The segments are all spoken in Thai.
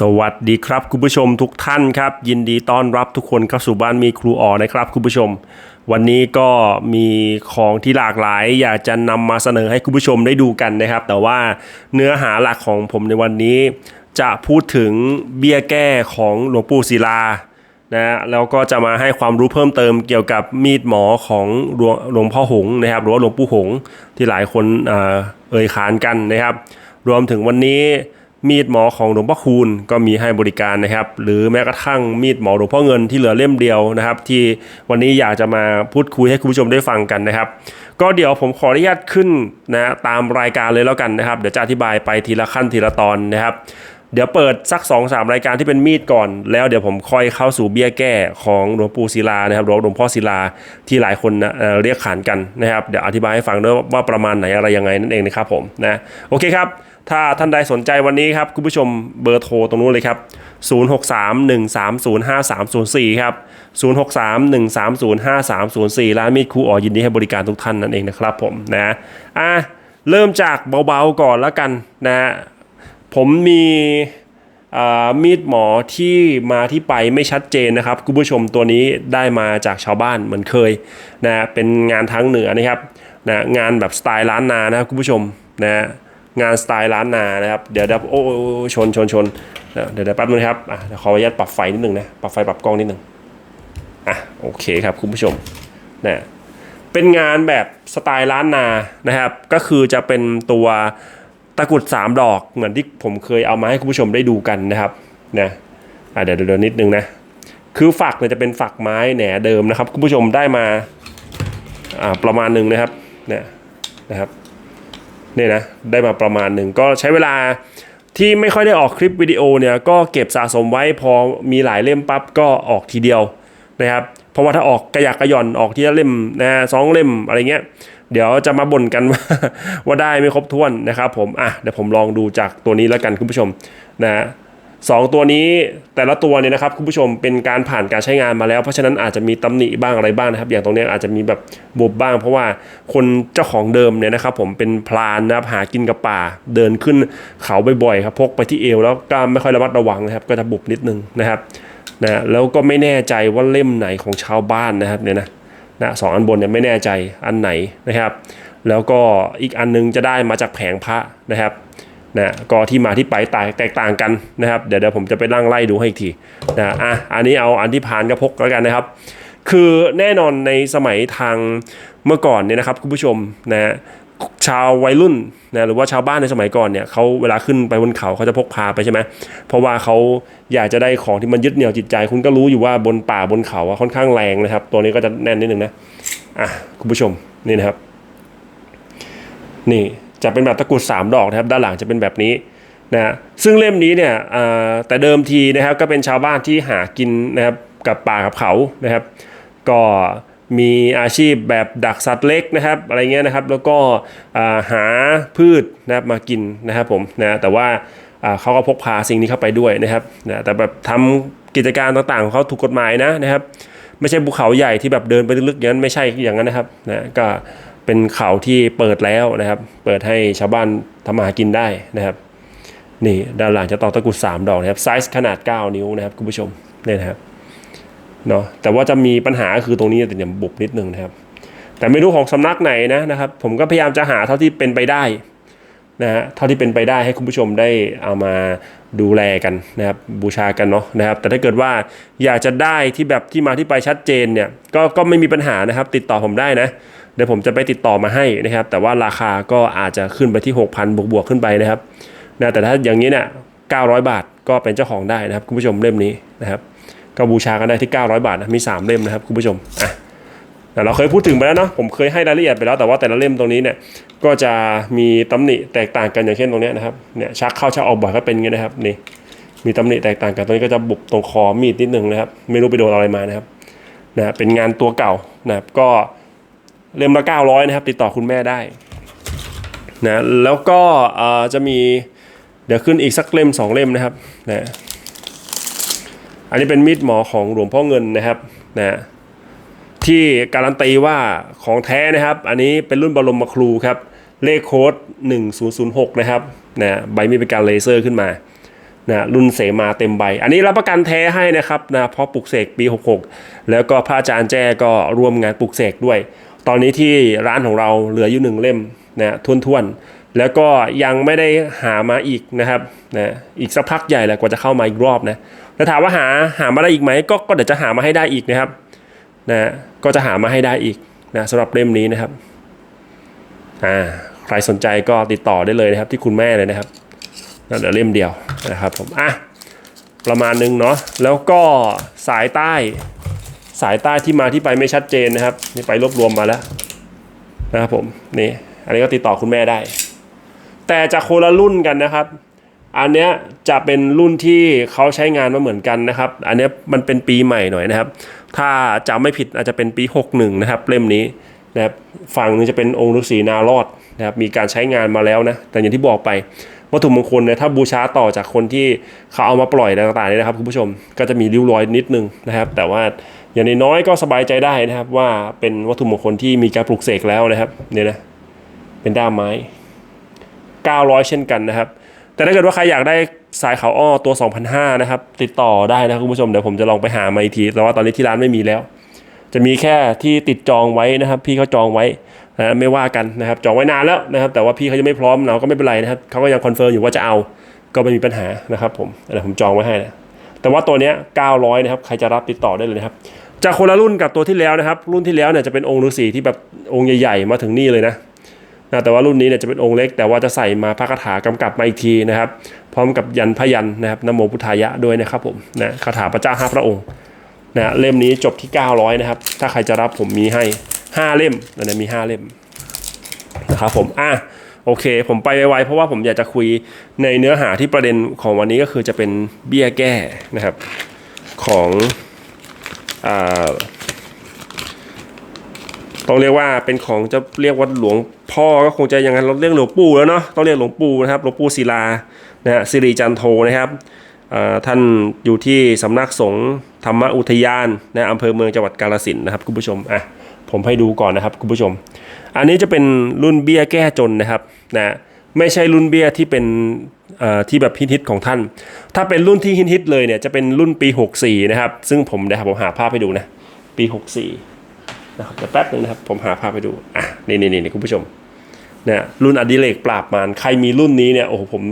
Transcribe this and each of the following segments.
สวัสดีครับคุณผู้ชมทุกท่านครับ ยินดีต้อนรับทุกคนเข้าสู่บ้านมีครูอ๋อนะครับคุณผู้ชม วันนี้ก็มีของที่หลากหลาย อยากจะนำมาเสนอให้คุณผู้ชมได้ดูกันนะครับ แต่ว่าเนื้อหาหลักของผมในวันนี้ จะพูดถึงเบี้ยแก้ของหลวงปู่ศิลานะแล้วก็จะมาให้ความรู้เพิ่มเติมเกี่ยวกับมีดหมอของหลวงลงพ่อหงนะครับหรือว่าหลวงปู่หงที่หลายคนเอ่ยขานกันนะครับ รวมถึงวันนี้ มีดหมอของหลวงพ่อคูณก็มีให้บริการนะครับ หรือแม้กระทั่งมีดหมอหลวงพ่อเงินที่เหลือเล่มเดียวนะครับ ที่วันนี้อยากจะมาพูดคุยให้คุณผู้ชมได้ฟังกันนะครับ ก็เดี๋ยวผมขออนุญาตขึ้นนะตามรายการเลยแล้วกันนะครับ เดี๋ยวจะอธิบายไปทีละขั้นทีละตอนนะครับ เดี๋ยวเปิดสัก2อสารายการที่เป็นมีดก่อน แล้วเดี๋ยวผมค่อยเข้าสู่เบี้ยแก้ของหลวงปู่ศิลานะครับหรือว่าหลวงพ่อศิลาที่หลายคนนะเเรียกขานกันนะครับ เดี๋ยวอธิบายให้ฟังด้วยว่าประมาณไหนอะไรยังไงนั่นเองนะครับผมนะโอเคครับ ถ้าท่านใดสนใจวันนี้ครับ คุณผู้ชมเบอร์โทรตรงนู้นเลยครับ 0631305304 ครับ 0631305304 ร้านมีดครูอ๋อยินดีให้บริการทุกท่านนั่นเองนะครับผมนะอะเริ่มจากเบาๆก่อนแล้วกันนะ ผมมีมีดหมอที่มาที่ไปไม่ชัดเจนนะครับคุณผู้ชมตัวนี้ได้มาจากชาวบ้านเหมือนเคยนะเป็นงานทางเหนือนะครับนะงานแบบสไตล์ล้านนานะครับคุณผู้ชมนะงานสไตล์ล้านนานะครับเดี๋ยวเดี๋ยวโอ้โชนชนชนเดี๋ยวเดี๋ยวแป๊บนึงครับอะขออนุญาตปรับไฟนิดนึงนะปรับไฟปรับกล้องนิดนึงอะโอเคครับคุณผู้ชมนะเป็นงานแบบสไตล์ล้านนานะครับ ก็คือจะเป็นตัว ตะกรุดสามดอกเหมือนที่ผมเคยเอามาให้คุณผู้ชมได้ดูกันนะครับนะอะเดี๋ยวเดี๋ยวนิดนึงนะคือฝักเนี่ยจะเป็นฝักไม้แหนเดิมนะครับ คุณผู้ชมได้มาประมาณหนึ่งนะครับเนี่ยนะครับนี่นะได้มาประมาณหนึ่งก็ใช้เวลาที่ไม่ค่อยได้ออกคลิปวิดีโอเนี่ยก็เก็บสะสมไว้พอมีหลายเล่มปั๊บก็ออกทีเดียวนะครับเพราะว่าถ้าออกกระยักกระย่อนออกทีละเล่มนะสองเล่มอะไรเงี้ย เดี๋ยวจะมาบ่นกันว่าว่าได้ไม่ครบถ้วนนะครับผมอะเดี๋ยวผมลองดูจากตัวนี้แล้วกันคุณผู้ชมนะสองตัวนี้แต่ละตัวเนี่ยนะครับคุณผู้ชมเป็นการผ่านการใช้งานมาแล้ว เพราะฉะนั้นอาจจะมีตำหนิบ้างอะไรบ้างนะครับ อย่างตรงนี้อาจจะมีแบบบุบบ้าง เพราะว่าคนเจ้าของเดิมเนี่ยนะครับ ผมเป็นพลานนะครับหากินกับป่าเดินขึ้นเขาบ่อยๆครับพกไปที่เอวแล้วก็ไม่ค่อยระมัดระวังนะครับ ก็จะบุบนิดนึงนะครับนะแล้วก็ไม่แน่ใจว่าเล่มไหนของชาวบ้านนะครับเนี่ยนะ นะสองอันบนเนี่ยไม่แน่ใจอันไหนนะครับ แล้วก็อีกอันนึงจะได้มาจากแผงพระนะครับนะก็ที่มาที่ไปแตกต่างกันนะครับ เดี๋ยวเดี๋ยวผมจะไปร่างไล่ดูให้อีกทีนะอะอันนี้เอาอันที่ผ่านกระพกแล้วกันนะครับ คือแน่นอนในสมัยทางเมื่อก่อนเนี่ยนะครับคุณผู้ชมนะ ชาววัยรุ่นนะหรือว่าชาวบ้านในสมัยก่อนเนี่ยเขาเวลาขึ้นไปบนเขาเขาจะพกพาไปใช่ไหมเพราะว่าเขาอยากจะได้ของที่มันยึดเหนี่ยวจิตใจ คุณก็รู้อยู่ว่าบนป่าบนเขาค่อนข้างแรงนะครับ ตัวนี้ก็จะแน่นนิดนึงนะอะคุณผู้ชมนี่นะครับ นี่จะเป็นแบบตะกรุดสามดอกนะครับ ด้านหลังจะเป็นแบบนี้นะซึ่งเล่มนี้เนี่ยแต่เดิมทีนะครับก็เป็นชาวบ้านที่หากินนะครับกับป่ากับเขานะครับ ก็ มีอาชีพแบบดักสัตว์เล็กนะครับอะไรเงี้ยนะครับแล้วก็หาพืชนะครับมากินนะครับผมนะแต่ว่าเขาก็พกพาสิ่งนี้เข้าไปด้วยนะครับนะแต่แบบทำกิจการต่างๆของเขาถูกกฎหมายนะนะครับ ไม่ใช่ภูเขาใหญ่ที่แบบเดินไปลึกๆอย่างนั้นไม่ใช่อย่างนั้นนะครับนะก็เป็นเขาที่เปิดแล้วนะครับ เปิดให้ชาวบ้านทำมาหากินได้นะครับนี่ด้านหลังจะตอกตะกุด3ดอกนะครับไซส์ขนาด 9 นิ้วนะครับคุณผู้ชมเนี่ยนะครับ เนาะแต่ว่าจะมีปัญหาคือตรงนี้จะเนี่ยบุบนิดนึงนะครับ แต่ไม่รู้ของสำนักไหนนะนะครับ ผมก็พยายามจะหาเท่าที่เป็นไปได้นะฮะเท่าที่เป็นไปได้ให้คุณผู้ชมได้เอามาดูแลกันนะครับบูชากันเนาะนะครับ แต่ถ้าเกิดว่าอยากจะได้ที่แบบที่มาที่ไปชัดเจนเนี่ยก็ก็ไม่มีปัญหานะครับ ติดต่อผมได้นะเดี๋ยวผมจะไปติดต่อมาให้นะครับ แต่ว่าราคาก็อาจจะขึ้นไปที่ 6,000 บวกๆขึ้นไปนะครับนะแต่ถ้าอย่างนี้เนี่ย900 บาทก็เป็นเจ้าของได้นะครับ คุณผู้ชมเล่มนี้นะครับ ก็บูชากันได้ที่ 900 บาทนะมี 3 เล่มนะครับคุณผู้ชมอะเราเคยพูดถึงไปแล้วเนาะผมเคยให้รายละเอียดไปแล้วแต่ว่าแต่ละเล่มตรงนี้เนี่ยก็จะมีตำหนิแตกต่างกันอย่างเช่นตรงนี้นะครับเนี่ยชักเข้าชักออกบ่อยก็เป็นอย่างนี้นะครับนี่มีตำหนิแตกต่างกันตรงนี้ก็จะบุบตรงคอมีดนิดนึงนะครับ ไม่รู้ไปโดนอะไรมานะครับนะเป็นงานตัวเก่านะครับก็เล่มละ900นะครับ ติดต่อคุณแม่ได้นะแล้วก็จะมีเดี๋ยวขึ้นอีกสักเล่มสองเล่มนะครับนะ อันนี้เป็นมีดหมอของหลวงพ่อเงินนะครับนะที่การันตีว่าของแท้นะครับ อันนี้เป็นรุ่นบรมครูครับ เลขโค้ด 1006 นะครับนะใบมีเป็นการเลเซอร์ขึ้นมานะรุ่นเสมาเต็มใบ อันนี้รับประกันแท้ให้นะครับนะเพราะปลุกเสกปี 66 แล้วก็พระอาจารย์แจ้ก็ร่วมงานปลุกเสกด้วย ตอนนี้ที่ร้านของเราเหลืออยู่หนึ่งเล่มนะท้วนๆ แล้วก็ยังไม่ได้หามาอีกนะครับนะอีกสักพักใหญ่แหละกว่าจะเข้ามาอีกรอบนะ แล้วถามว่าหาหามาได้อีกไหมก็ก็เดี๋ยวจะหามาให้ได้อีกนะครับนะก็จะหามาให้ได้อีกนะสำหรับเล่มนี้นะครับอ่าใครสนใจก็ติดต่อได้เลยนะครับ ที่คุณแม่เลยนะครับนั่นเดี๋ยวเล่มเดียวนะครับผมอะประมาณนึงเนาะแล้วก็สายใต้สายใต้ที่มาที่ไปไม่ชัดเจนนะครับนี่ไปรวบรวมมาแล้วนะครับผมนี่อันนี้ก็ติดต่อคุณแม่ได้ แต่จะคนละรุ่นกันนะครับ อันเนี้ยจะเป็นรุ่นที่เขาใช้งานมาเหมือนกันนะครับ อันเนี้ยมันเป็นปีใหม่หน่อยนะครับ ถ้าจำไม่ผิดอาจจะเป็นปี 61 นะครับ เล่มนี้นะครับฝั่งหนึงจะเป็นองค์ฤาษีนารอดนะครับมีการใช้งานมาแล้วนะ แต่อย่างที่บอกไปวัตถุมงคลเนี่ยถ้าบูชาต่อจากคนที่เขาเอามาปล่อยต่างๆนี่นะครับคุณผู้ชมก็จะมีริ้วรอยนิดนึงนะครับ แต่ว่าอย่างน้อยก็สบายใจได้นะครับ ว่าเป็นวัตถุมงคลที่มีการปลูกเสกแล้วนะครับเนี่ยนะเป็นด้ามไม้ 900 เช่นกันนะครับ แต่ถ้าเกิดว่าใครอยากได้สายขาวอ้อตัว2,500นะครับ ติดต่อได้นะคุณผู้ชม เดี๋ยวผมจะลองไปหามาอีกที แต่ว่าตอนนี้ที่ร้านไม่มีแล้ว จะมีแค่ที่ติดจองไว้นะครับ พี่เขาจองไว้นะไม่ว่ากันนะครับ จองไว้นานแล้วนะครับ แต่ว่าพี่เขายังไม่พร้อมเราก็ไม่เป็นไรนะครับเขาก็ยังคอนเฟิร์มอยู่ว่าจะเอา ก็ไม่มีปัญหานะครับผมเดี๋ยวผมจองไว้ให้นะ แต่ว่าตัวเนี้ย900 นะครับ ใครจะรับติดต่อได้เลยนะครับ จากคนละรุ่นกับตัวที่แล้วนะครับ รุ่นที่แล้วเนี่ยจะเป็นองค์ฤาษีที่แบบองค์ใหญ่ ๆ มาถึงนี่เลยนะ นะแต่ว่ารุ่นนี้เนี่ยจะเป็นองค์เล็ก แต่ว่าจะใส่มาพระคาถากำกับมาอีกทีนะครับ พร้อมกับยันพยันนะครับนโมพุทธายะด้วยนะครับผมนะคาถาพระเจ้าห้าพระองค์นะเล่มนี้จบที่ 900 นะครับ ถ้าใครจะรับผมมีให้ 5 เล่มนะเนี่ยมี 5 เล่มนะครับผมอะโอเค ผมไปไวๆเพราะว่าผมอยากจะคุยในเนื้อหาที่ประเด็นของวันนี้ก็คือจะเป็นเบี้ยแก้นะครับของอ่า ต้องเรียกว่าเป็นของจะเรียกว่าหลวงพ่อก็คงจะอย่างนั้นเราเรียกหลวงปู่แล้วเนาะต้องเรียกหลวงปู่นะครับหลวงปู่ศิลานะฮะสิริจันโทนะครับท่านอยู่ที่สำนักสงฆ์ธรรมอุทยานนะอำเภอเมืองจังหวัดกาฬสินนะครับคุณผู้ชมอะผมให้ดูก่อนนะครับคุณผู้ชม อันนี้จะเป็นรุ่นเบี้ยแก้จนนะครับนะไม่ใช่รุ่นเบี้ยที่เป็นที่แบบฮิตๆของท่าน ถ้าเป็นรุ่นที่ฮิตๆเลยเนี่ยจะเป็นรุ่นปี 64 นะครับ ซึ่งผมนะครับผมหาภาพให้ดูนะปี 64 นะครับเดี๋ยวแป๊บหนึงนะครับ ผมหาภาพให้ดูอะนี่นี่นี่คุณผู้ชมเนี่ยรุ่นอดิเรกปราบมารใครมีรุ่นนี้เนี่ยโอ้โหผม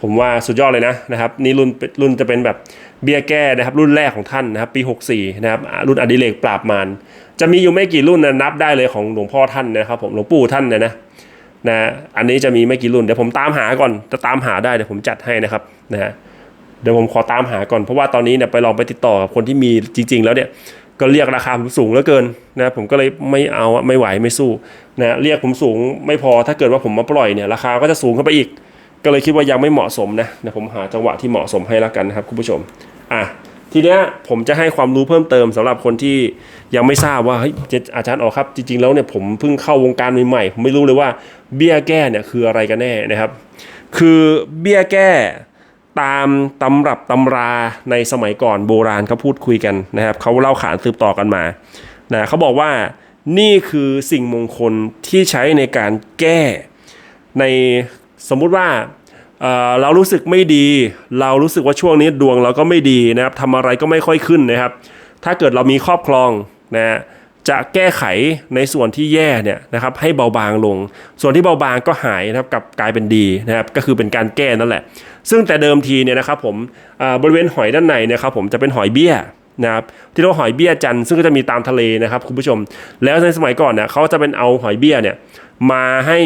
ผมว่าสุดยอดเลยนะนะครับนี่รุ่นรุ่นจะเป็นแบบเบี้ยแก้นะครับ รุ่นแรกของท่านนะครับ ปี 64 นะครับ รุ่นอดิเรกปราบมารจะมีอยู่ไม่กี่รุ่นนะนับได้เลยของหลวงพ่อท่านนะครับผมหลวงปู่ท่านเนี่ยนะนะอันนี้จะมีไม่กี่รุ่นเดี๋ยวผมตามหาก่อนจะตามหาได้เดี๋ยวผมจัดให้นะครับนะฮะเดี๋ยวผมขอตามหาก่อนเพราะว่าตอนนี้เนี่ยไปลองไปติดต่อกับคนที่มีจริง ๆ แล้วเนี่ย ก็เรียกราคาผมสูงเหลือเกินนะผมก็เลยไม่เอาไม่ไหวไม่สู้นะเรียกผมสูงไม่พอถ้าเกิดว่าผมมาปล่อยเนี่ยราคาก็จะสูงขึ้นไปอีก ก็เลยคิดว่ายังไม่เหมาะสมนะเดี๋ยวผมหาจังหวะที่เหมาะสมให้แล้วกันนะครับคุณผู้ชมอะทีเนี้ยผมจะให้ความรู้เพิ่มเติมสำหรับคนที่ยังไม่ทราบว่าเฮ้ยอาจารย์ออกครับ จริง ๆ แล้วเนี่ยผมเพิ่งเข้าวงการใหม่ๆผมไม่รู้เลยว่าเบี้ยแก้เนี่ยคืออะไรกันแน่นะครับ คือเบี้ยแก้ ตามตำรับตำราในสมัยก่อนโบราณเขาพูดคุยกันนะครับเขาเล่าขานสืบต่อกันมานะเขาบอกว่านี่คือสิ่งมงคลที่ใช้ในการแก้ในสมมุติว่าเเรารู้สึกไม่ดี เรารู้สึกว่าช่วงนี้ดวงเราก็ไม่ดีนะครับทำอะไรก็ไม่ค่อยขึ้นนะครับ ถ้าเกิดเรามีครอบครองนะ จะแก้ไขในส่วนที่แย่เนี่ยนะครับให้เบาบางลง ส่วนที่เบาบางก็หายนะครับกับกลายเป็นดีนะครับก็คือเป็นการแก้นั่นแหละ ซึ่งแต่เดิมทีเนี่ยนะครับผมบริเวณหอยด้านในเนะครับผมจะเป็นหอยเบี้ยนะครับที่เรียกว่าหอยเบี้ยจันทร์ซึ่งก็จะมีตามทะเลนะครับคุณผู้ชม แล้วในสมัยก่อนเนี่ยเขาจะเป็นเอาหอยเบี้ยเนี่ยมาให้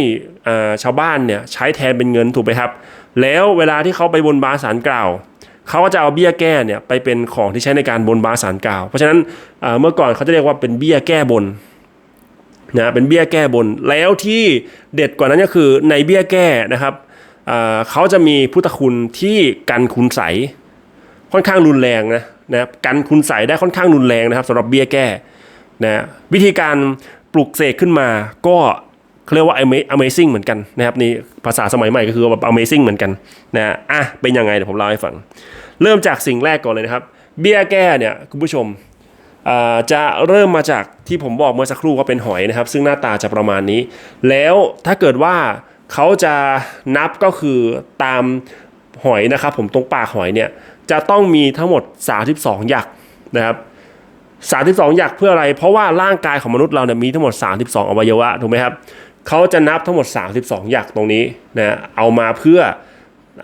ชาวบ้านเนี่ยใช้แทนเป็นเงินถูกไหมครับ แล้วเวลาที่เขาไปบนบานสารกล่าว เขาก็จะเอาเบี้ยแก้เนี่ยไปเป็นของที่ใช้ในการบนบาสารกล่าว เพราะฉะนั้นเมื่อก่อนเขาจะเรียกว่าเป็นเบี้ยแก้บนนะเป็นเบี้ยแก้บน แล้วที่เด็ดกว่านั้นก็คือในเบี้ยแก้นะครับเเขาจะมีพุทธคุณที่กันคุณใสค่อนข้างรุนแรงนะนะครับกันคุณใสได้ค่อนข้างรุนแรงนะครับสำหรับเบี้ยแก้นะวิธีการปลุกเสกขึ้นมาก็ เรียกว่า Amazing เหมือนกันนะครับนี่ภาษาสมัยใหม่ก็คือแบบ amazing เหมือนกันนะอะเป็นยังไงเดี๋ยวผมเล่าให้ฟัง เริ่มจากสิ่งแรกก่อนเลยนะครับ เบี้ยแก้เนี่ยคุณผู้ชมจะเริ่มมาจากที่ผมบอกเมื่อสักครู่ว่าเป็นหอยนะครับ ซึ่งหน้าตาจะประมาณนี้ แล้วถ้าเกิดว่าเขาจะนับก็คือตามหอยนะครับผมตรงปากหอยเนี่ยจะต้องมีทั้งหมด 32 หยักนะครับ32 หยักเพื่ออะไร เพราะว่าร่างกายของมนุษย์เราเนี่ยมีทั้งหมด 32 อวัยวะถูกไหมครับ เขาจะนับทั้งหมด 32 หยักตรงนี้นะเอามาเพื่อ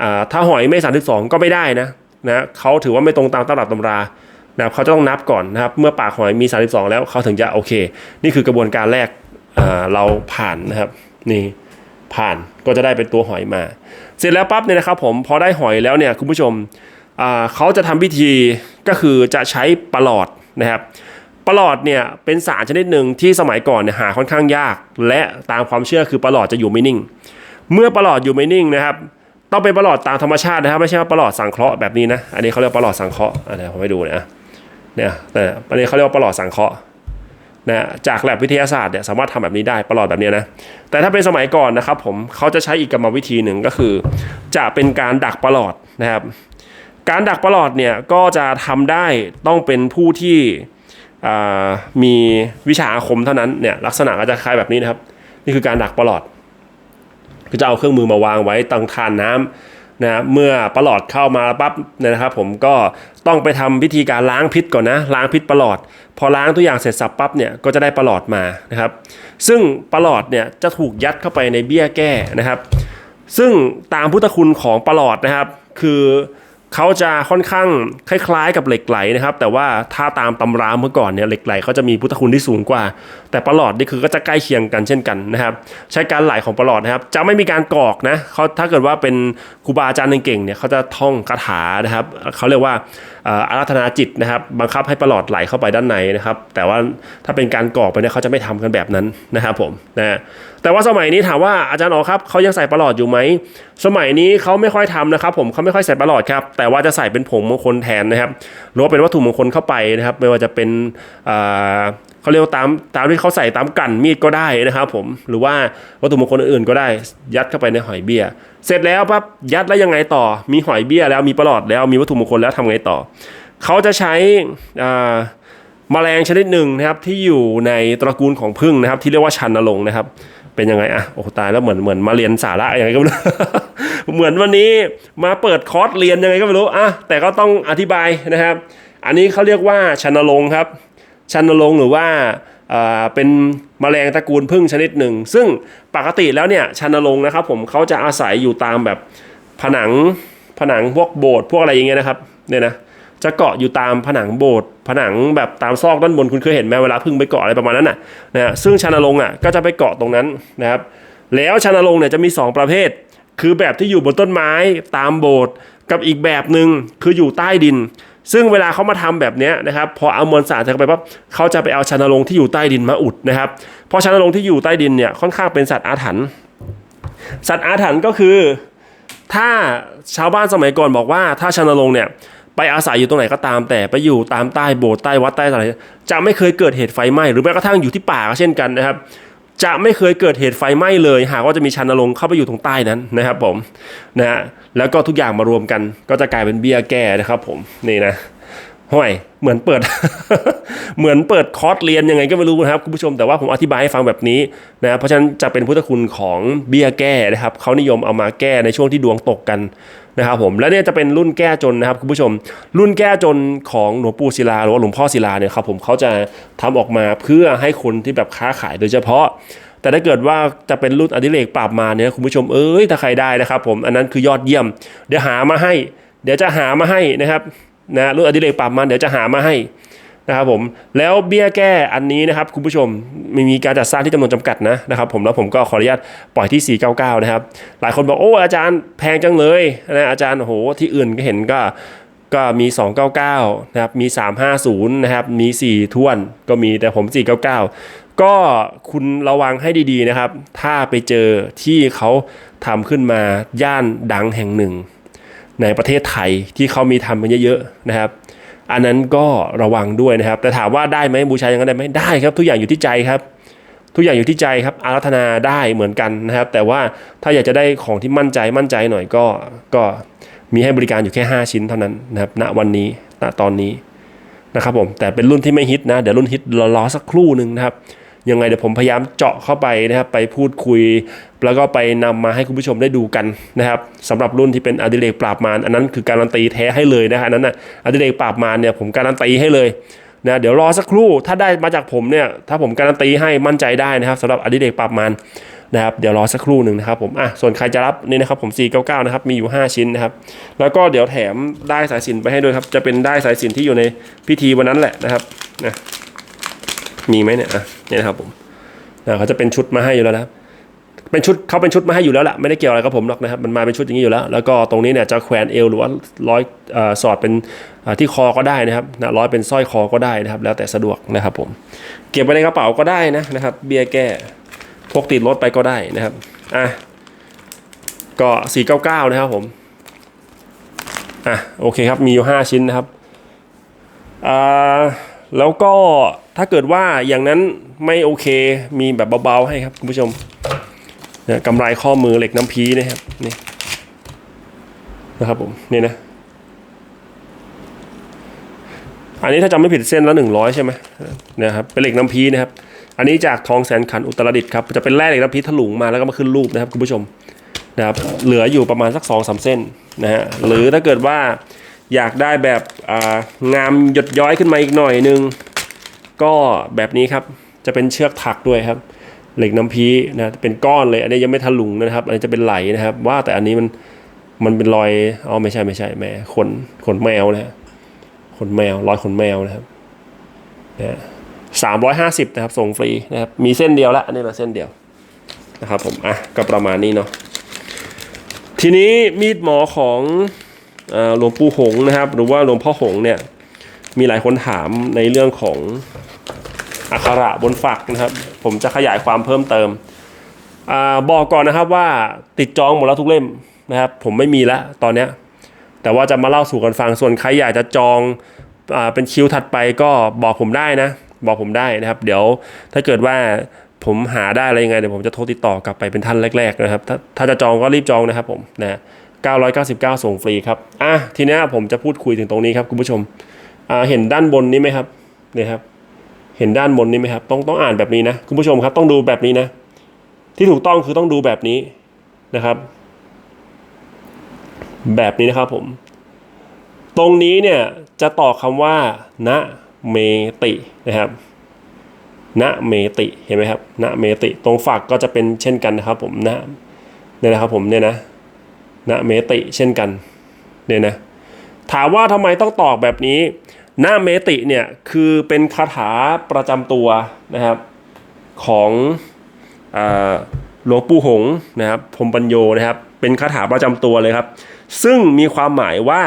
อถ้าหอยไม่ 32 ก็ไม่ได้นะนะเขาถือว่าไม่ตรงตามตำรับตำรานะครับเขาจะต้องนับก่อนนะครับเมื่อปากหอยมี 32 แล้วเขาถึงจะโอเค นี่คือกระบวนการแรกเราผ่านนะครับนี่ผ่านก็จะได้เป็นตัวหอยมา เสร็จแล้วปั๊บเนี่ยนะครับผมพอได้หอยแล้วเนี่ยคุณผู้ชมเขาจะทำพิธีก็คือจะใช้ปลอดนะครับ ปลอดเนี่ยเป็นสารชนิดหนึ่งที่สมัยก่อนเนี่ยหาค่อนข้างยาก และตามความเชื่อคือปลอดจะอยู่ไม่นิ่ง เมื่อปลอดอยู่ไม่นิ่งนะครับต้องเป็นปลอดตามธรรมชาตินะครับไม่ใช่ว่าปลอดสังเคราะห์แบบนี้นะอันนี้เขาเรียกว่าปลอดสังเคราะห์อันนี้ผมให้ดูนะเนี่ยแต่อันนี้เขาเรียกว่าปลอดสังเคราะห์นะจากแลบวิทยาศาสตร์เนี่ยสามารถทำแบบนี้ได้ปลอดแบบนี้นะแต่ถ้าเป็นสมัยก่อนนะครับผมเขาจะใช้อีกกรรมวิธีหนึ่งก็คือ จะเป็นการดักปลอดนะครับ การดักปลอดเนี่ยก็จะทำได้ต้องเป็นผู้ที่ มีวิชาอาคมเท่านั้นเนี่ยลักษณะก็จะคล้ายแบบนี้นะครับ นี่คือการดักปลอดก็จะเอาเครื่องมือมาวางไว้ตังทานน้ำนะเมื่อปลอดเข้ามาปั๊บเนี่ยนะครับ ผมก็ต้องไปทำพิธีการล้างพิษก่อนนะล้างพิษปลอด พอล้างทุกอย่างเสร็จสับปั๊บเนี่ยก็จะได้ปลอดมานะครับ ซึ่งปลอดเนี่ยจะถูกยัดเข้าไปในเบี้ยแก้นะครับ ซึ่งตามพุทธคุณของปลอดนะครับ คือ เขาจะค่อนข้างคล้ายๆกับเหล็กไหลนะครับ แต่ว่าถ้าตามตำราเมื่อก่อนเนี่ยเหล็กไหลเขาจะมีพุทธคุณที่สูงกว่า แต่ปลอดนี่คือก็จะใกล้เคียงกันเช่นกันนะครับ ใช้การไหลของปลอดนะครับ จะไม่มีการกอกนะเขาถ้าเกิดว่าเป็นครูบาอาจารย์เก่งๆเนี่ยเขาจะท่องคาถานะครับเขาเรียกว่าอารัธนาจิตนะครับ บังคับให้ปลอดไหลเข้าไปด้านในนะครับ แต่ว่าถ้าเป็นการกอกไปเนี่ยเขาจะไม่ทำกันแบบนั้นนะครับผมนะแต่ว่าสมัยนี้ถามว่าอาจารย์อ๋อครับเขายังใส่ประหลอดอยู่ไหมสมัยนี้เขาไม่ค่อยทำนะครับ ผมเขาไม่ค่อยใส่ประหลอดครับ แต่ว่าจะใส่เป็นผงมงคลแทนนะครับหรือว่าเป็นวัตถุมงคลเข้าไปนะครับ ไม่ว่าจะเป็นเขาเรียกว่าตามตามที่เขาใส่ตามกันมีดก็ได้นะครับ ผมหรือว่าวัตถุมงคลอื่นๆก็ได้ ยัดเข้าไปในหอยเบี้ย เสร็จแล้วปั๊บยัดแล้วยังไงต่อ มีหอยเบี้ยแล้วมีประหลอดแล้วมีวัตถุมงคลแล้วทำไงต่อเขาจะใช้อ่าแมลงชนิดหนึ่งนะครับที่อยู่ในตระกูลของผึ้งนะครับ ที่เรียกว่าชันนรงนะครับ เป็นยังไงอะโอ้ตายแล้วเหมือนเหมือนมาเรียนสาระยังไงก็ไม่รู้เหมือนวันนี้มาเปิดคอร์สเรียนยังไงก็ไม่รู้อะแต่ก็ต้องอธิบายนะครับ อันนี้เขาเรียกว่าชันนรงครับชันนรงหรือว่าเป็นแมลงตระกูลผึ้งชนิดหนึ่ง ซึ่งปกติแล้วเนี่ยชันนรงนะครับผมเขาจะอาศัยอยู่ตามแบบผนังผนังพวกโบสถ์พวกอะไรอย่างเงี้ยนะครับเนี่ยนะ จะเกาะอยู่ตามผนังโบสถ์ผนังแบบตามซอกด้านบนคุณเคยเห็นไหมเวลาพึ่งไปเกาะอะไรประมาณนั้นน่ะนะฮะซึ่งชานลงอะก็จะไปเกาะตรงนั้นนะครับ แล้วชานลงเนี่ยจะมี 2 ประเภท คือแบบที่อยู่บนต้นไม้ตามโบสถ์กับอีกแบบหนึ่งคืออยู่ใต้ดิน ซึ่งเวลาเขามาทำแบบนี้นะครับพอเอามวลสารใส่เข้าไปปั๊บเขาจะไปเอาชานลงที่อยู่ใต้ดินมาอุดนะครับเพราะชานลงที่อยู่ใต้ดินเนี่ยค่อนข้างเป็นสัตว์อาถรรพ์สัตว์อาถรรพ์ก็คือถ้าชาวบ้านสมัยก่อนบอกว่าถ้าชานรงเนี่ย ไปอาศัยอยู่ตรงไหนก็ตามแต่ไปอยู่ตามใต้โบสถ์ใต้วัดใต้อะไรจะไม่เคยเกิดเหตุไฟไหม้หรือแม้กระทั่งอยู่ที่ป่าก็เช่นกันนะครับ จะไม่เคยเกิดเหตุไฟไหม้เลย หากว่าจะมีชันนรงเข้าไปอยู่ตรงใต้นั้นนะครับผมนะฮะแล้วก็ทุกอย่างมารวมกันก็จะกลายเป็นเบี้ยแก้นะครับผมนี่นะห่วยเหมือนเปิด เหมือนเปิดคอร์สเรียนยังไงก็ไม่รู้นะครับคุณผู้ชมแต่ว่าผมอธิบายให้ฟังแบบนี้นะเพราะฉะนั้นจะเป็นพุทธคุณของเบี้ยแก้นะครับเขานิยมเอามาแก้ในช่วงที่ดวงตกกัน นะครับผมและเนี่ยจะเป็นรุ่นแก้จนนะครับคุณผู้ชม รุ่นแก้จนของหลวงปู่ศิลาหรือว่าหลวงพ่อศิลาเนี่ยครับผมเขาจะทำออกมาเพื่อให้คนที่แบบค้าขายโดยเฉพาะ แต่ถ้าเกิดว่าจะเป็นรุ่นอดิเรกปราบมาเนี่ยคุณผู้ชมเอ้ยถ้าใครได้นะครับผมอันนั้นคือยอดเยี่ยม เดี๋ยวหามาให้ เดี๋ยวจะหามาให้นะครับนะรุ่นอดิเรกปราบมาเดี๋ยวจะหามาให้ นะครับผมแล้วเบี้ยแก้อันนี้นะครับคุณผู้ชมไม่มีการจัดสร้างที่จำนวนจำกัดนะนะครับผมแล้วผมก็ขออนุญาตปล่อยที่ 499 นะครับ หลายคนบอกโอ้อาจารย์แพงจังเลยนะอาจารย์โอ้โหที่อื่นก็เห็นก็ก็มี 299 นะครับ มี 350 นะครับ มี 4ท้วน ก็มี แต่ผม 499 ก็คุณระวังให้ดีๆนะครับ ถ้าไปเจอที่เขาทำขึ้นมาย่านดังแห่งหนึ่ง ในประเทศไทยที่เขามีทำกันเยอะๆ นะครับ อันนั้นก็ระวังด้วยนะครับ แต่ถามว่าได้ไหมบูชายังได้ไหมได้ครับ ทุกอย่างอยู่ที่ใจครับ ทุกอย่างอยู่ที่ใจครับ อารัธนาได้เหมือนกันนะครับ แต่ว่าถ้าอยากจะได้ของที่มั่นใจมั่นใจหน่อยก็ก็มีให้บริการอยู่แค่ 5 ชิ้นเท่านั้นนะครับณวันนี้ณตอนนี้นะครับผมแต่เป็นรุ่นที่ไม่ฮิตนะเดี๋ยวรุ่นฮิตรอสักครู่หนึ่งนะครับ ยังไงเดี๋ยวผมพยายามเจาะเข้าไปนะครับไปพูดคุย แล้วก็ไปนำมาให้คุณผู้ชมได้ดูกันนะครับสำหรับรุ่นที่เป็นอดิเรกปราบมารอันนั้นคือการันตีแท้ให้เลยนะฮะอันนั้นนะอดิเรกปราบมารเนี่ยผมการันตีให้เลยนะเดี๋ยวรอสักครู่ถ้าได้มาจากผมเนี่ยถ้าผมการันตีให้มั่นใจได้นะครับสำหรับอดิเรกปราบมารนะครับเดี๋ยวรอสักครู่หนึ่งนะครับผมอะส่วนใครจะรับนี่นะครับผม 499 นะครับ มีอยู่ 5 ชิ้นนะครับ แล้วก็เดี๋ยวแถมได้สายสินไปให้ด้วยครับ จะเป็นได้สายสินที่อยู่ในพิธีวันนั้นแหละนะครับนะ มีไหมเนี่ยอะเนี่ยนะครับผมเขาจะเป็นชุดมาให้อยู่แล้วนะครับเป็นชุดเขาเป็นชุดมาให้อยู่แล้วล่ะไม่ได้เกี่ยวอะไรกับผมหรอกนะครับมันมาเป็นชุดอย่างนี้อยู่แล้ว แล้วก็ตรงนี้เนี่ยจะแขวนเอวหรือว่าร้อยอ่อสอดเป็นอ่อที่คอก็ได้นะครับนะร้อยเป็นสร้อยคอก็ได้นะครับ แล้วแต่สะดวกนะครับผมเก็บไว้ในกระเป๋าก็ได้นะนะครับ เบียร์แก้พกติดรถไปก็ได้นะครับอะก็499นะครับผมอะโอเคครับมีอยู่ 5 ชิ้นนะครับอ่าแล้วก็ ถ้าเกิดว่าอย่างนั้นไม่โอเคมีแบบเบาๆให้ครับคุณผู้ชมนะกำไรข้อมือเหล็กน้ำพีนะครับนี่นะครับผมนี่นะ อันนี้ถ้าจำไม่ผิดเส้นละหนึ่งร้อยใช่ไหมนะครับเป็นเหล็กน้ำพีนะครับ อันนี้จากทองแสนขันอุตรดิตถ์ครับจะเป็นแร่เหล็กน้ำพีถลุงมาแล้วก็มาขึ้นรูปนะครับคุณผู้ชมนะครับเหลืออยู่ประมาณสักสองสามเส้นนะฮะหรือถ้าเกิดว่าอยากได้แบบงามหยดย้อยขึ้นมาอีกหน่อยนึง ก็แบบนี้ครับจะเป็นเชือกถักด้วยครับ เหล็กน้ำพีนะเป็นก้อนเลย อันนี้ยังไม่ทะลุงนะครับ อันนี้จะเป็นไหลนะครับ ว่าแต่อันนี้มันมันเป็นรอยอ๋อไม่ใช่ไม่ใช่แหม่ขนขนแมวนะฮะขนแมวรอยขนแมวนะครับนะสามร้อยห้าสิบนะครับส่งฟรีนะครับมีเส้นเดียวละอันนี้ละเส้นเดียวนะครับผมอะก็ประมาณนี้เนาะทีนี้มีดหมอของอ่อหลวงปู่หงนะครับ หรือว่าหลวงพ่อหงเนี่ยมีหลายคนถามในเรื่องของ อักขระบนฝักนะครับ ผมจะขยายความเพิ่มเติมอบอกก่อนนะครับว่าติดจองหมดแล้วทุกเล่มนะครับ ผมไม่มีแล้วตอนเนี้ยแต่ว่าจะมาเล่าสู่กันฟังส่วนใครอยากจะจองอเป็นคิวถัดไปก็บอกผมได้นะ บอกผมได้นะครับ เดี๋ยวถ้าเกิดว่าผมหาได้อะไรยังไงเดี๋ยวผมจะโทรติดต่อกลับไปเป็นท่านแรกๆนะครับ ถ้าถ้าจะจองก็รีบจองนะครับผมนะ999 ส่งฟรีครับ อะ ทีนี้ผมจะพูดคุยถึงตรงนี้ครับคุณผู้ชม อ่า เห็นด้านบนนี้ไหมครับ นี่ครับ เห็นด้านบนนี้ไหมครับ ต้องต้องอ่านแบบนี้นะคุณผู้ชมครับ ต้องดูแบบนี้นะ ที่ถูกต้องคือต้องดูแบบนี้นะครับ แบบนี้นะครับผม ตรงนี้เนี่ยจะต่อคำว่าณเมตินะครับณเมติเห็นไหมครับณเมติ ตรงฝักก็จะเป็นเช่นกันนะครับ ผมณเนี่ยนะครับผมเนี่ยนะณเมติเช่นกันเนี่ยนะถามว่าทำไมต้องตอกแบบนี้ หน้าเมติเนี่ยคือเป็นคาถาประจำตัวนะครับของอหลวงปู่หงนะครับพรมปัญโยนะครับ เป็นคาถาประจำตัวเลยครับ ซึ่งมีความหมายว่า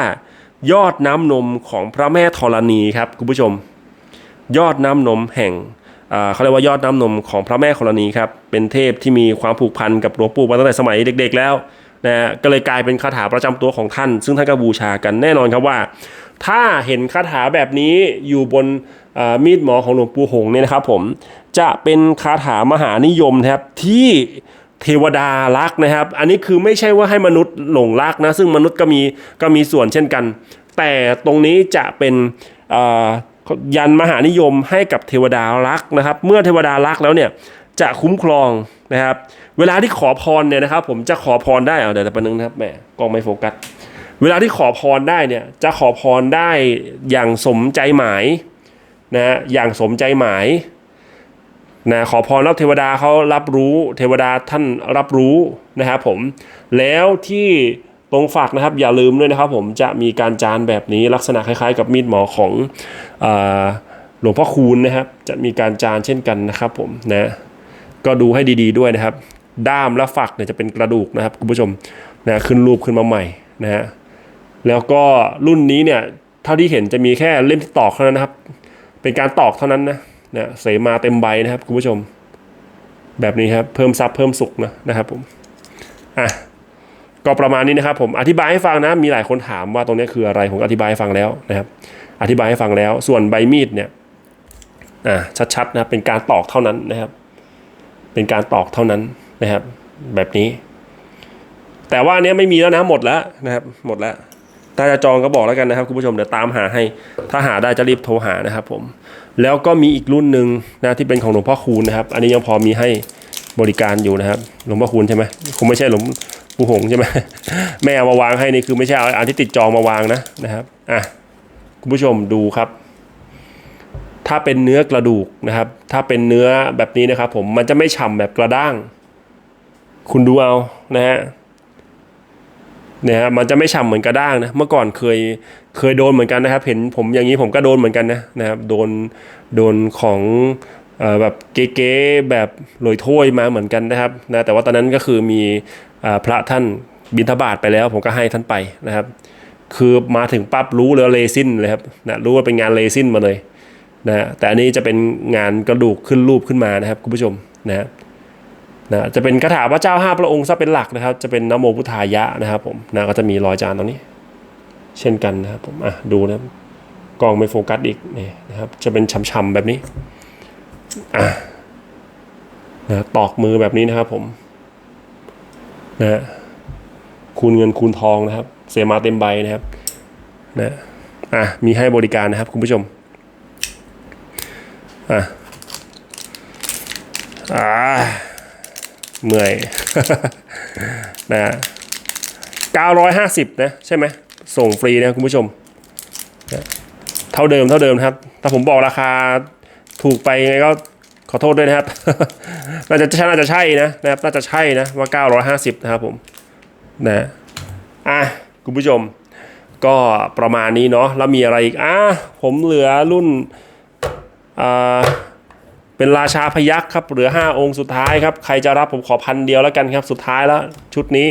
ยอดน้ำนมของพระแม่ธรณีครับคุณผู้ชม ยอดน้ำนมแห่งอ่าเขาเรียกว่ายอดน้ำนมของพระแม่ธรณีครับเป็นเทพที่มีความผูกพันกับหลวงปู่มาตั้งแต่สมัยเด็ก ๆ แล้ว นะก็เลยกลายเป็นคาถาประจำตัวของท่าน ซึ่งท่านก็บูชากันแน่นอนครับว่า ถ้าเห็นคาถาแบบนี้อยู่บนมีดหมอของหลวงปู่หงส์เนี่ยนะครับผมจะเป็นคาถามหานิยมนะครับที่เทวดารักนะครับ อันนี้คือไม่ใช่ว่าให้มนุษย์หลงรักนะซึ่งมนุษย์ก็มีก็มีส่วนเช่นกัน แต่ตรงนี้จะเป็นยันมหานิยมให้กับเทวดารักนะครับ เมื่อเทวดารักแล้วเนี่ย จะคุ้มครองนะครับ เวลาที่ขอพรเนี่ยนะครับ ผมจะขอพรได้เอาเดี๋ยวแต่ประนึงนะครับแหมกล้องไม่โฟกัสเวลาที่ขอพรได้เนี่ยจะขอพรได้อย่างสมใจหมายนะฮะอย่างสมใจหมายนะขอพรแล้วเทวดาเขารับรู้เทวดาท่านรับรู้นะครับผมแล้วที่ตรงฝักนะครับอย่าลืมด้วยนะครับ ผมจะมีการจานแบบนี้ลักษณะคล้ายๆ กับมีดหมอของอหลวงพ่อคูณนะครับ จะมีการจานเช่นกันนะครับผมนะ ก็ดูให้ดีๆด้วยนะครับ ด้ามและฝักเนี่ยจะเป็นกระดูกนะครับคุณผู้ชมนะขึ้นรูปขึ้นมาใหม่นะฮะแล้วก็รุ่นนี้เนี่ยเท่าที่เห็นจะมีแค่เล่มที่ตอกเท่านั้นนะครับ เป็นการตอกเท่านั้นนะนะเสมาเต็มใบนะครับคุณผู้ชม แบบนี้ครับเพิ่มซับเพิ่มสุกนะนะครับผมอะก็ประมาณนี้นะครับผมอธิบายให้ฟังนะมีหลายคนถามว่าตรงนี้คืออะไรผมอธิบายให้ฟังแล้วนะครับ อธิบายให้ฟังแล้ว ส่วนใบมีดเนี่ยอ่าชัดๆนะเป็นการตอกเท่านั้นนะครับ เป็นการตอกเท่านั้นนะครับ แบบนี้ แต่ว่าเนี้ยไม่มีแล้วนะหมดแล้วนะครับ หมดแล้วถ้าจะจองก็บอกแล้วกันนะครับคุณผู้ชมเดี๋ยวตามหาให้ ถ้าหาได้จะรีบโทรหานะครับผม แล้วก็มีอีกรุ่นหนึ่งนะที่เป็นของหลวงพ่อคูณนะครับ อันนี้ยังพอมีให้บริการอยู่นะครับ หลวงพ่อคูณใช่ไหมคงไม่ใช่หลวงปู่หงใช่ไหมแม่เอามาวางให้นี่คือไม่ใช่เอาอันที่ติดจองมาวางนะนะครับอะคุณผู้ชมดูครับ ถ้าเป็นเนื้อกระดูกนะครับ ถ้าเป็นเนื้อแบบนี้นะครับ ผมมันจะไม่ฉ่ำแบบกระด้าง คุณดูเอานะฮะเนี่ยฮะมันจะไม่ฉ่ำเหมือนกระด้างนะเมื่อก่อนเคยเคยโดนเหมือนกันนะครับ เห็นผมอย่างนี้ผมก็โดนเหมือนกันนะนะครับ โดนโดนของแบบเก๋ๆแบบลอยถ้วยมาเหมือนกันนะครับนะแต่ว่าตอนนั้นก็คือมีอพระท่านบิณฑบาตไปแล้ว ผมก็ให้ท่านไปนะครับ คือมาถึงปั๊บรู้เลยเลซินเลยครับนะรู้ว่าเป็นงานเลซินมาเลย นะแต่อันนี้จะเป็นงานกระดูกขึ้นรูปขึ้นมานะครับคุณผู้ชมนะนะจะเป็นคาถาพระเจ้าห้าพระองค์ซะเป็นหลักนะครับ จะเป็นนโมพุทธายะนะครับผมนะก็จะมีรอยจานตรงนี้ เช่นกันนะครับผมอะดูนะกล้องไม่โฟกัสอีกนี่นะครับ จะเป็นช้ำๆแบบนี้อะนะตอกมือแบบนี้นะครับผมนะฮะคูณเงินคูณทองนะครับ เสียมาเต็มใบนะครับนะอะมีให้บริการนะครับคุณผู้ชม อะอ่าเมื่อยนะ950 นะ ใช่ไหม ส่งฟรีนะคุณผู้ชม เท่าเดิมเท่าเดิมนะครับ ถ้าผมบอกราคาถูกไปยังไงก็ขอโทษด้วยนะครับ น่าจะน่าจะใช่นะนะครับ น่าจะใช่นะว่า 950 นะครับผมนะอะคุณผู้ชม ก็ประมาณนี้เนาะแล้วมีอะไรอีกอะผมเหลือรุ่น เป็นราชาพยักครับเหลือ 5 องค์สุดท้ายครับใครจะรับผมขอพันเดียวแล้วกันครับสุดท้ายแล้วชุดนี้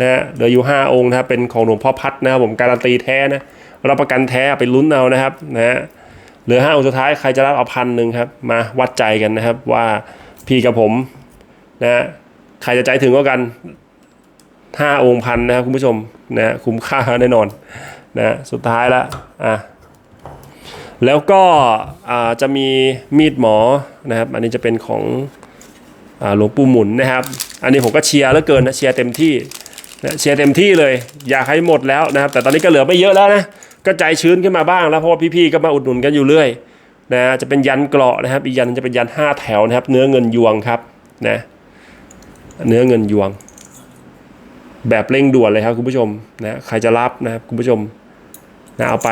นะฮะเหลืออยู่ 5 องค์นะครับเป็นของหลวงพ่อพัดนะครับผมการันตีแท้นะรับประกันแท้ไปลุ้นเอานะครับนะฮะเหลือ 5 องค์สุดท้ายใครจะรับเอาพันหนึ่งครับมาวัดใจกันนะครับว่าพี่กับผมนะฮะใครจะใจถึงก็กัน 5 องค์พันนะครับคุณผู้ชมนะฮะคุ้มค่าแน่นอนนะฮะสุดท้ายละอะ แล้วก็จะมีมีดหมอนะครับ อันนี้จะเป็นของหลวงปู่หมุนนะครับ อันนี้ผมก็เชียร์เหลือเกินนะเชียร์เต็มที่นะเชียร์เต็มที่เลย อยากให้หมดแล้วนะครับ แต่ตอนนี้ก็เหลือไม่เยอะแล้วนะก็ใจชื้นขึ้นมาบ้างแล้วเพราะว่าพี่ๆก็มาอุดหนุนกันอยู่เรื่อยนะจะเป็นยันเกราะนะครับ อีกยันจะเป็นยันห้าแถวนะครับ เนื้อเงินยวงครับนะเนื้อเงินยวง แบบเร่งด่วนเลยครับคุณผู้ชมนะใครจะรับนะครับคุณผู้ชมนะเอาไป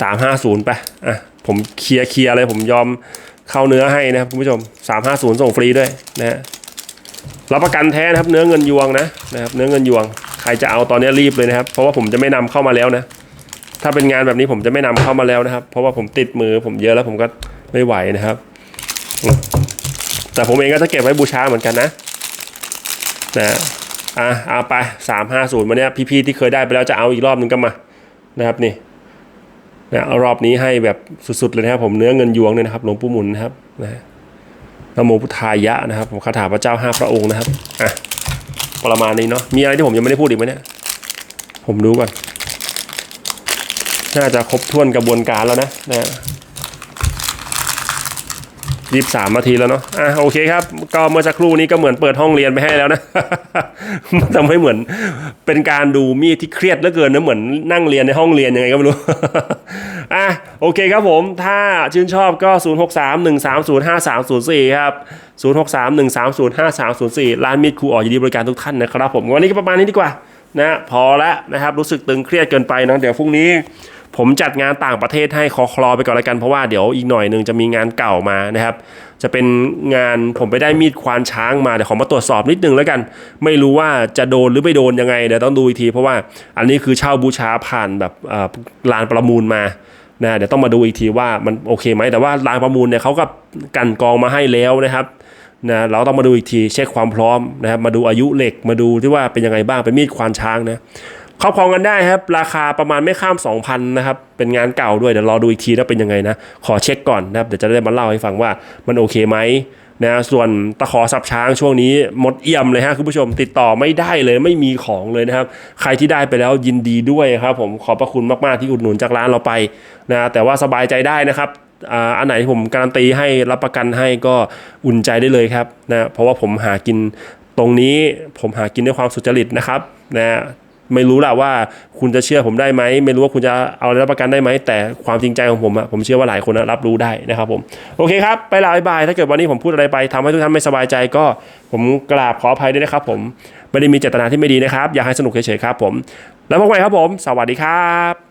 สามห้าศูนย์ไปอะผมเคลียร์เคลียร์เลยผมยอมเข้าเนื้อให้นะครับคุณผู้ชมสามห้าศูนย์ส่งฟรีด้วยนะฮะรับประกันแท้นะครับเนื้อเงินยวงนะนะครับเนื้อเงินยวง ใครจะเอาตอนนี้รีบเลยนะครับ เพราะว่าผมจะไม่นำเข้ามาแล้วนะ ถ้าเป็นงานแบบนี้ผมจะไม่นำเข้ามาแล้วนะครับ เพราะว่าผมติดมือผมเยอะแล้วผมก็ไม่ไหวนะครับ แต่ผมเองก็จะเก็บไว้บูชาเหมือนกันนะนะอะเอาไปสามห้าศูนย์มาเนี้ยพี่ๆที่เคยได้ไปแล้วจะเอาอีกรอบหนึงก็มานะครับนี่ นะเอารอบนี้ให้แบบสุดๆเลยนะครับผมเนื้อเงินยวงเนี่ยนะครับหลวงปู่หมุนนะครับนะนโมพุทธายะนะครับผมคาถาพระเจ้าห้าพระองค์นะครับอะประมาณนี้เนาะมีอะไรที่ผมยังไม่ได้พูดอีกไหมเนี่ยผมดูก่อนน่าจะครบถ้วนกระบวนการแล้วนะนะ ยี่สามนาทีแล้วเนาะอะโอเคครับ ก็เมื่อสักครู่นี้ก็เหมือนเปิดห้องเรียนไปให้แล้วนะมันทำให้เหมือนเป็นการดูมีดที่เครียดเหลือเกินนะเหมือนนั่งเรียนในห้องเรียนยังไงก็ไม่รู้อะโอเคครับผม ถ้าชื่นชอบก็ 0 6 3 1 3 0 5 3 0 4 ครับ 0 6 3 1 3 0 5 3 0 4 ร้านมีดครูอ๋อยินดีบริการทุกท่านนะครับผม วันนี้ก็ประมาณนี้ดีกว่านะพอและนะครับรู้สึกตึงเครียดเกินไปเนะเดี๋ยวพรุ่งนี้ ผมจัดงานต่างประเทศให้คอคลอไปก่อนละกันเพราะว่าเดี๋ยวอีกหน่อยหนึ่งจะมีงานเก่ามานะครับ จะเป็นงานผมไปได้มีดควานช้างมาเดี๋ยวขอมาตรวจสอบนิดนึงแล้วกัน ไม่รู้ว่าจะโดนหรือไม่โดนยังไงเดี๋ยวต้องดูอีกทีเพราะว่าอันนี้คือเช่าบูชาผ่านแบบลานประมูลมานะเดี๋ยวต้องมาดูอีกทีว่ามันโอเคไหมแต่ว่าลานประมูลเนี่ยเขาก็กันกองมาให้แล้วนะครับนะเราต้องมาดูอีกทีเช็คความพร้อมนะครับมาดูอายุเหล็กมาดูที่ว่าเป็นยังไงบ้างเป็นมีดควานช้างนะ ครอบครองกันได้ครับ ราคาประมาณไม่ข้าม 2,000นะครับเป็นงานเก่าด้วยเดี๋ยวรอดูอีกทีว่าเป็นยังไงนะขอเช็คก่อนนะครับเดี๋ยวจะได้มาเล่าให้ฟังว่ามันโอเคไหมนะส่วนตะขอสับช้างช่วงนี้หมดเอี่ยมเลยฮะคุณผู้ชมติดต่อไม่ได้เลยไม่มีของเลยนะครับ ใครที่ได้ไปแล้วยินดีด้วยครับ ผมขอบพระคุณมากๆที่อุดหนุนจากร้านเราไปนะแต่ว่าสบายใจได้นะครับอ่าอันไหนที่ผมการันตีให้รับประกันให้ก็อุ่นใจได้เลยครับนะเพราะว่าผมหากินตรงนี้ผมหากินด้วยความสุจริตนะครับนะ ไม่รู้ละว่าคุณจะเชื่อผมได้ไหม ไม่รู้ว่าคุณจะเอาอะไรรับประกันได้ไหม แต่ความจริงใจของผมอะผมเชื่อว่าหลายคนรับรู้ได้นะครับผมโอเคครับ ไปลาบาย ถ้าเกิดวันนี้ผมพูดอะไรไปทำให้ทุกท่านไม่สบายใจก็ ผมกราบขออภัยด้วยนะครับผมไม่ได้มีเจตนาที่ไม่ดีนะครับ อยากให้สนุกเฉยๆครับผม แล้วพบกันใหม่ครับผม สวัสดีครับ